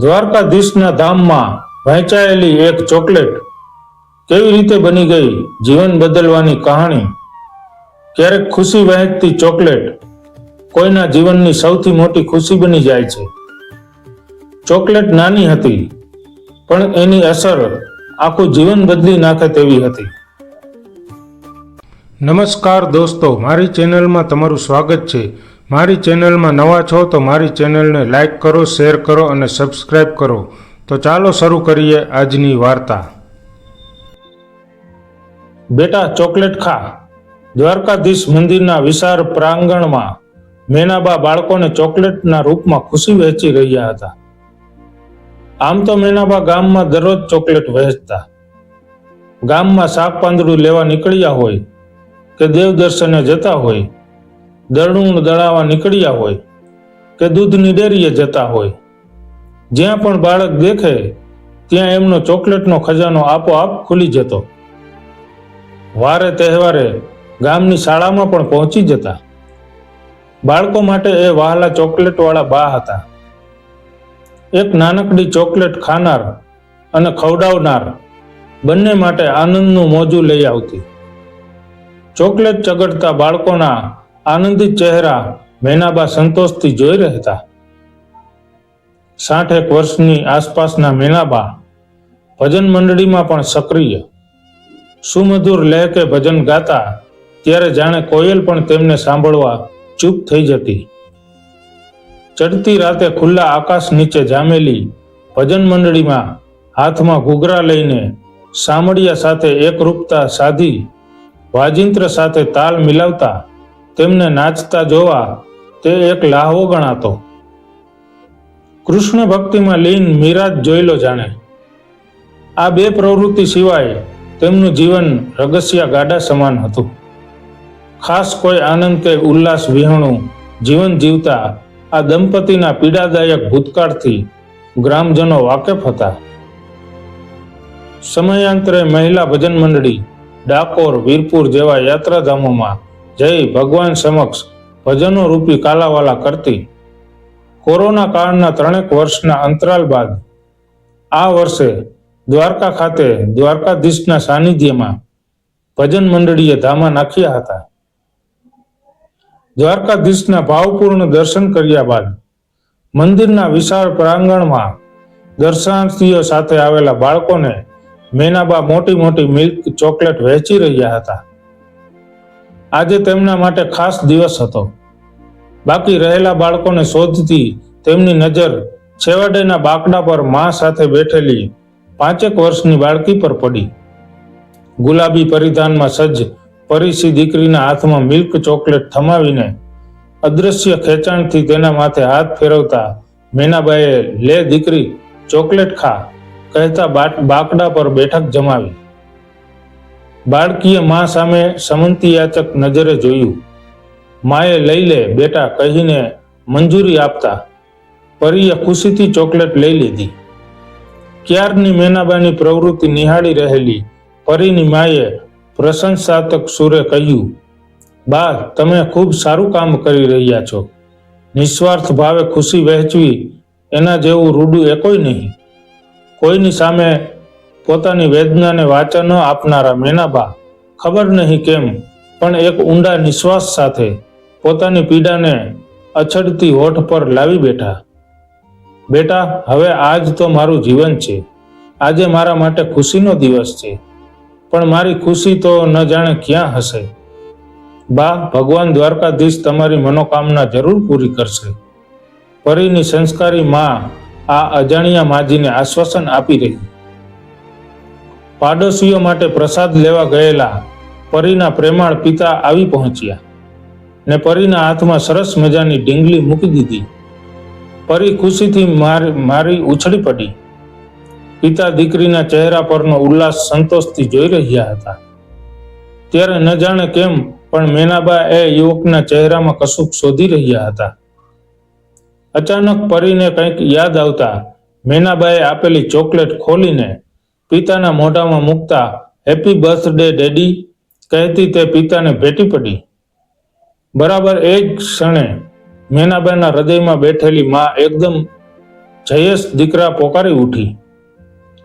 દ્વારકાધીશના ધામમાં વહેંચાયેલી એક ચોકલેટ કેવી રીતે બની ગઈ જીવન બદલવાની કહાણી? ક્યારેક ખુશી વહેંચતી ચોકલેટ કોઈના જીવનની સૌથી મોટી ખુશી બની જાય છે. ચોકલેટ નાની હતી, પણ એની અસર આખું જીવન બદલી નાખે તેવી હતી. નમસ્કાર દોસ્તો, મારી ચેનલમાં તમારું સ્વાગત છે. મારી ચેનલમાં નવા છો તો મારી ચેનલને લાઇક કરો, શેર કરો અને સબસ્ક્રાઈબ કરો. તો ચાલો શરૂ કરીએ આજની વાર્તા. બેટા, ચોકલેટ ખા. દ્વારકાધીશ મંદિરના વિશાળ પ્રાંગણમાં મેનાબા બાળકોને ચોકલેટના રૂપમાં ખુશી વહેંચી રહ્યા હતા. આમ તો મેનાબા ગામમાં દરરોજ ચોકલેટ વહેંચતા. ગામમાં શાક પાંદડું લેવા નીકળ્યા હોય કે દેવ દર્શને જતા હોય દરણું દળાવા નીકળ્યા હોય કે દૂધની ડેરીએ જતા હોય. જ્યાં પણ બાળક દેખે, ત્યાં એમનો ચોકલેટનો ખજાનો આપોઆપ ખુલી જતો. વારે તહેવારે ગામની શાળામાં પણ પહોંચી જતા. બાળકો માટે એ વહાલા ચોકલેટવાળા બા હતા. એક નાનકડી ચોકલેટ ખાનાર અને ખવડાવનાર બંને માટે આનંદનું મોજું લઈ આવતી. ચોકલેટ ચગડતા બાળકોના આનંદિત ચહેરા મેનાબા સંતોષથી જોઈ રહેતા. સાઠેક વર્ષની આસપાસના મેનાબા ભજન મંડળીમાં પણ સક્રિય. સુમધુર લહેકે ભજન ગાતા ત્યારે જાણે કોયલ પણ તેમને સાંભળવા ચૂપ થઈ જતી. ચડતી રાતે ખુલ્લા આકાશ નીચે જામેલી ભજન મંડળીમાં હાથમાં ઘૂઘરા લઈને સામડિયા સાથે એકરૂપતા સાધી, વાજિંત્ર સાથે તાલ મિલાવતા તેમને નાચતા જોવા તે એક લાહવો ગણાતો. કૃષ્ણ ભક્તિમાં લીન મીરાજ જોઈલો જાણે. આ બે પ્રવૃત્તિ સિવાય તેમનું જીવન રગસિયા ગાડા સમાન હતું. ખાસ કોઈ આનંદ કે ઉલ્લાસ વિહણું જીવન જીવતા આ દંપતીના પીડાદાયક ભૂતકાળથી ગ્રામજનો વાકેફ હતા. સમયાંતરે મહિલા ભજન મંડળી ડાકોર, વીરપુર જેવા યાત્રાધામોમાં જઈ ભગવાન સમક્ષ ભજનો રૂપી કાલાવાલા કરતી. કોરોના કાળના ત્રણેક વર્ષના અંતરાલ બાદ આ વર્ષે દ્વારકા ખાતે દ્વારકાધીશના સાનિધ્યમાં ભજન મંડળીએ ધામા નાખ્યા હતા. દ્વારકાધીશના ભાવપૂર્ણ દર્શન કર્યા બાદ મંદિરના વિશાળ પ્રાંગણમાં દર્શનાર્થીઓ સાથે આવેલા બાળકોને મેનાબા મોટી મોટી મિલ્ક ચોકલેટ વહેંચી રહ્યા હતા. આજે તેમના માટે ખાસ દિવસ હતો. બાકી રહેલા બાળકોને શોધતી તેમની નજર છેવાડેના બાકડા પર મા સાથે બેઠેલી પાંચેક વર્ષની બાળકી પર પડી. ગુલાબી પરિધાનમાં સજ્જ પરિસી દીકરીના હાથમાં મિલ્ક ચોકલેટ થમાવીને અદ્રશ્ય ખેંચાણથી તેના માથે હાથ ફેરવતા મેનાબાઈએ, લે દીકરી, ચોકલેટ ખા, કહેતા બાકડા પર બેઠક જમાવી. બાળકીએ મા સામે સમંતિયાચક નજરે જોયું. માએ લઈ લે બેટા કહીને મંજૂરી આપતા પરીએ ખુશીથી ચોકલેટ લઈ લીધી. ક્યારની મેનાબાની પ્રવૃત્તિ નિહાળી રહેલી પરીની માએ પ્રશંસાત્મક સુરે કહ્યું બા તમે ખૂબ સારું કામ કરી રહ્યા છો. નિસ્વાર્થ ભાવે ખુશી વહેંચવી એના જેવું રૂડું કોઈ નહીં. કોઈની સામે પોતાની વેદનાને વાચા આપનારા મેનાબા, ખબર નહીં કેમ, પણ એક ઊંડા નિશ્વાસ સાથે પોતાની પીડાને અછડતી હોઠ પર લાવી બેઠા. બેટા, હવે આજ તો મારું જીવન છે. આજે મારા માટે ખુશીનો દિવસ છે. પણ મારી ખુશી તો ન જાણે ક્યાં હશે. બા, ભગવાન દ્વારકાધીશ તમારી મનોકામના જરૂર પૂરી કરશે. પરીની સંસ્કારી માં આ અજાણ્યા માજીને આશ્વાસન આપી રહી. પાડોશીઓ માટે પ્રસાદ લેવા ગયેલા પરીના પ્રેમાળ પિતા આવી પહોંચ્યા ને પરીના હાથમાં સરસ મજાની ડીંગલી મૂકી દીધી. પરી ખુશીથી મારી ઉછળી પડી. પિતા દીકરીના ચહેરા પરનો ઉલ્લાસ સંતોષથી જોઈ રહ્યા હતા. ત્યારે ન જાણે કેમ, પણ મેનાબા એ યુવકના ચહેરામાં કશુંક શોધી રહ્યા હતા. અચાનક પરીને કંઈક યાદ આવતા મેનાબાએ આપેલી ચોકલેટ ખોલીને પિતાના મોઢામાં મૂકતા હેપી બર્થડે ડેડી કહેતી તે પિતાને ભેટી પડી. બરાબર એ જ ક્ષણે મેનાબાના હૃદયમાં બેઠેલી માં એકદમ જયેશ દીકરા પોકારી ઉઠી.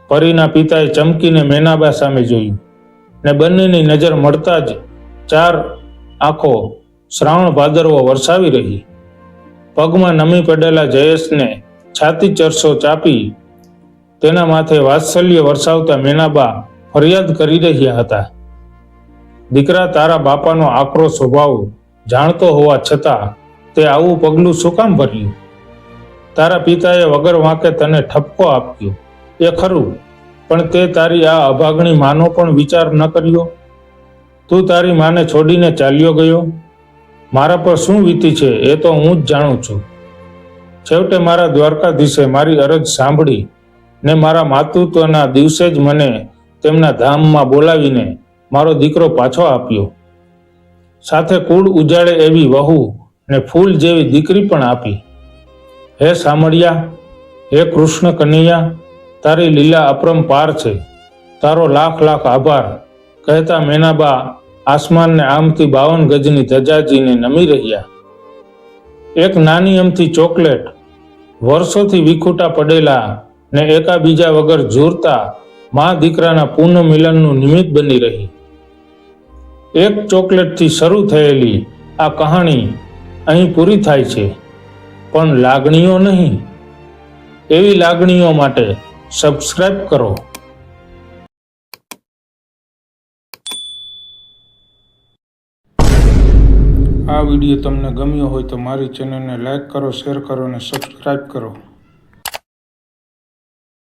પરીના પિતાએ ચમકીને મેનાબા સામે જોયું ને બંનેની નજર મળતા જ ચાર આંખો શ્રાવણ ભાદરવો વરસાવી રહી. પગમાં નમી પડેલા જયેશને છાતી ચરસો ચાપી તેના માથે વાત્સલ્ય વરસાવતા મેનાબા ફરિયાદ કરી રહ્યા હતા. દીકરા તારા બાપાનો આકરો સ્વભાવ જાણતો હોવા છતાં તે આવું પગલું શું કામ ભર્યું? તારા પિતાએ વગર વાંકે તને ઠપકો આપ્યો. એ ખરું, પણ તે તારી આ અભાગણી માનો પણ વિચાર ન કર્યો? તું તારી માને છોડીને ચાલ્યો ગયો? મારા પર શું વીતી છે એ તો હું જ જાણું છું. છેવટે મારા દ્વારકાધીશે મારી અરજ સાંભળી ને મારા માતૃત્વના દિવસે જ મને તેમના ધામમાં બોલાવીને મારો દીકરો પાછો આપ્યો. સાથે કુળ ઉજાડે એવી વહુ ને ફૂલ જેવી દીકરી પણ આપી. હે સામળિયા હે કૃષ્ણ કનૈયા, તારી લીલા અપરંપાર છે. તારો લાખ લાખ આભાર. કહેતા મેનાબા આસમાનને આમથી બાવન ગજની ધજાજીને નમી રહ્યા. એક નાની અમથી ચોકલેટ, વર્ષોથી વિખૂટા પડેલા ને એકાબીજા વગર જોરતા મા દીકરાના પુનઃ મિલનનું નિમિત્ત બની રહી. એક ચોકલેટથી શરૂ થયેલી આ કહાણી અહીં પૂરી થાય છે, પણ લાગણીઓ નહીં. એવી લાગણીઓ માટે સબસ્ક્રાઇબ કરો. આ વીડિયો તમને ગમ્યો હોય તો મારી ચેનલને લાઈક કરો, શેર કરો અને સબસ્ક્રાઇબ કરો.